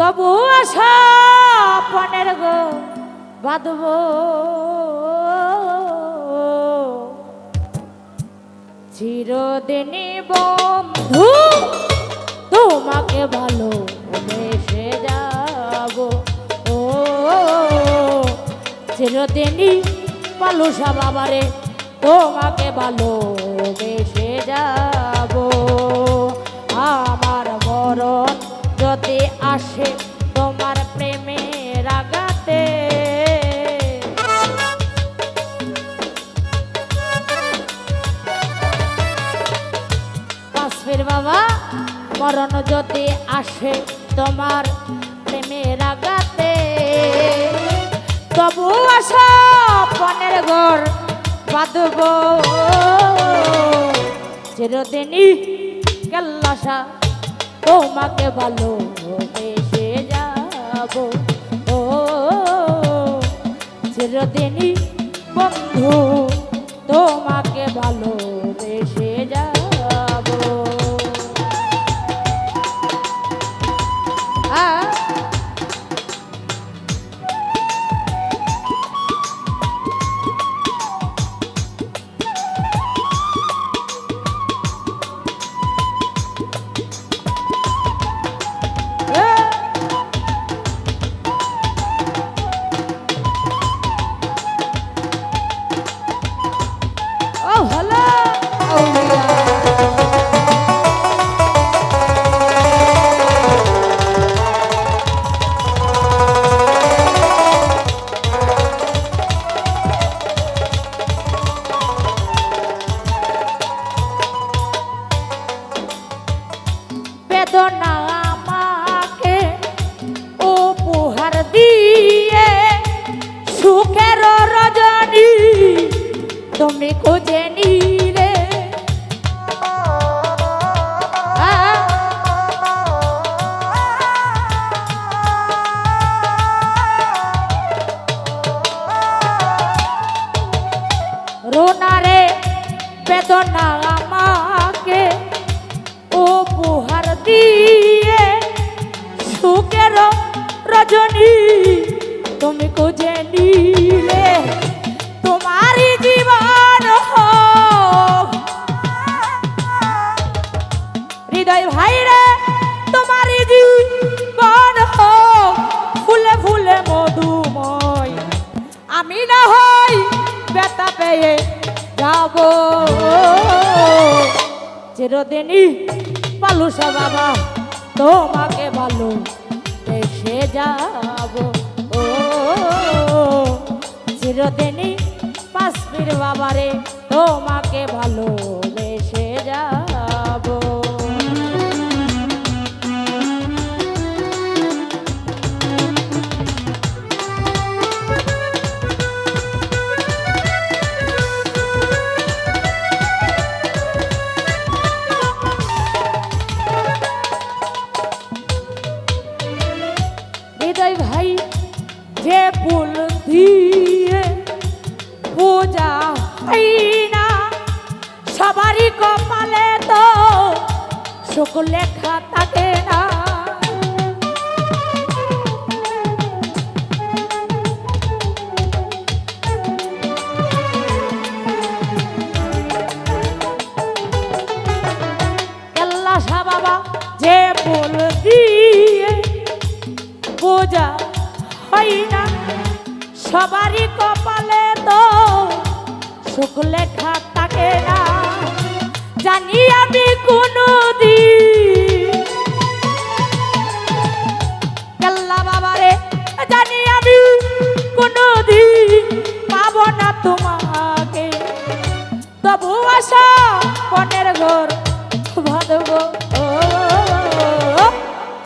তবু আশা পনেরো গো বাঁধব। চিরদিনই বন্ধু, তোমাকে ভালো বেসে যাব। ও, চিরদিনই পালুসা বাবারে তোমাকে ভালো বেসে যাব। আমার মরণ আসে তোমার প্রেমে রাগাতে কাশ্মীর বাবা, মরণ যদি আসে তোমার প্রেমের রাগাতে তবু আশা পনেরো ঘর বাঁধব। চিরদিনই কেল্লাসা তোমাকে ভালো। বেসে যাব। ও চিরদিনই বন্ধু তোমাকে ভালো বেদনা আমাকে উপহার দিয়ে সুখের রজনী তুমি খুঁজে নিলে। রোনারে বেদনা রজনী, তুমি খুঁজে নিলে তোমারই জীবন হোক। হৃদয় ভাইরে, তোমারই জীবন হোক। ফুলে ফুলে মধুময়, আমি না হই বেতা পেয়ে যাব। চিরদিনই পালুসা বাবা, তোমাকে ভালো দেশে যাব। ও চিরদিনই পাশবির বাবারে তোমাকে ভালো সুখ লেখা থাকে না। যে হয় না সবারই কপালে তো সুখ লেখা থাকে না। জানি আমি কোনো দিন বাবারে জানি আমি কোনো না তোমাকে। তবু আশা পনেরো ঘর ও,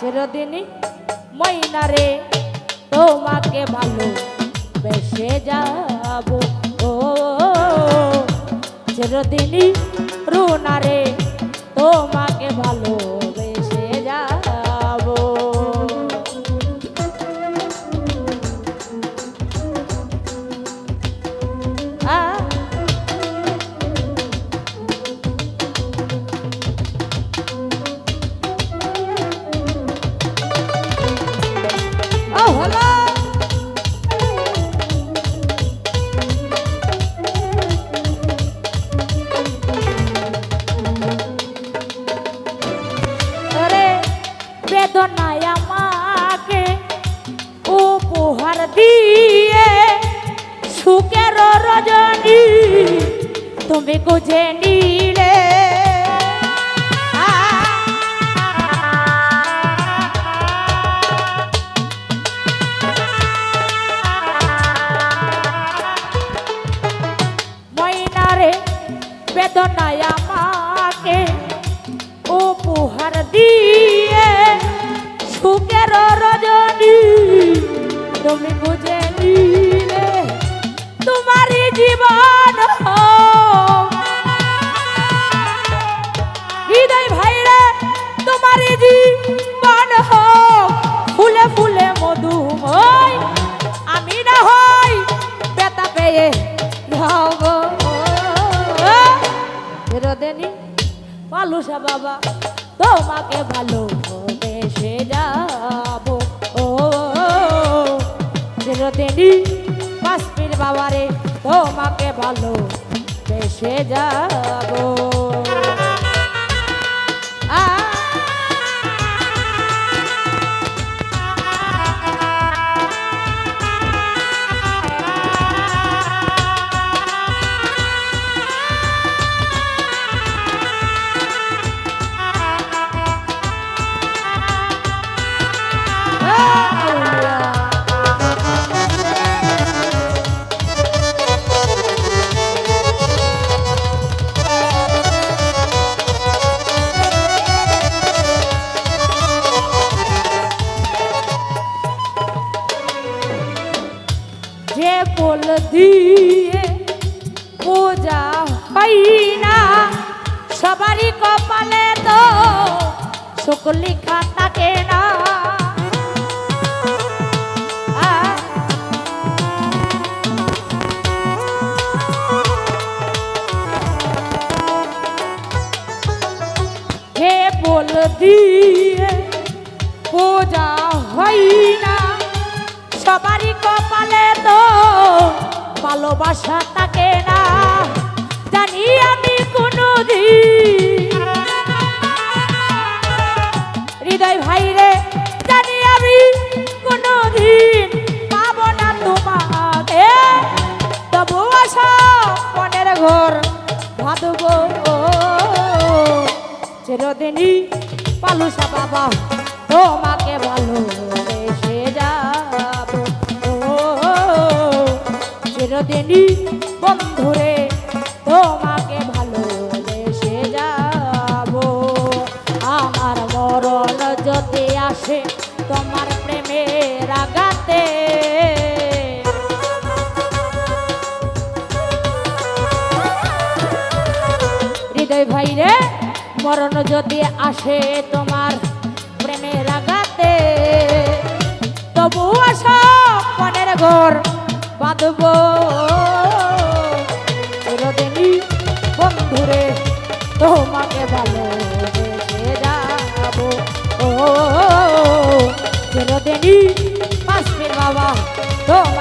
চিরদিনই ময়নারে তোমাকে ভালো বেসে যাব। ও, চিরদিনই রুনারে তোমাকে তুমি গুজে নিলে। ময়নারে বেদনায় আমাকে উপহার দিয়ে সুখের রজনী তুমি পালুসা বাবা তোমাকে ভালো বেসে যাব ও বাবারে তোমাকে ভালো বেশে যাব দিয়ে পূজা হয় না। সবারই কপালে তো সুখ লিখা থাকে না। হে বল দিয়ে পূজা হয় না। সবারই কপালে তো ভালোবাসা থাকে না। জানি আমি কোনো হৃদয় ভাইরে, জানি আমি কোনো দিন পাবো না তোমাকে। তবু আশা মনের ঘর ভাদব চিরদিনই পালুসা বাবা তোমাকে ভালোবেসে যাব চিরদিনই বন্ধুরে, তোমাকে ভালোবেসে যাব। আমার মরণ যদি আসে, তোমার প্রেমের আগাতে হৃদয় ভাই রে, মরণ যদি আসে, তোমার প্রেমের আগাতে তবু আসা মনের ঘর বাঁধব। চিরদিনই ফের বাবা। তোমাকে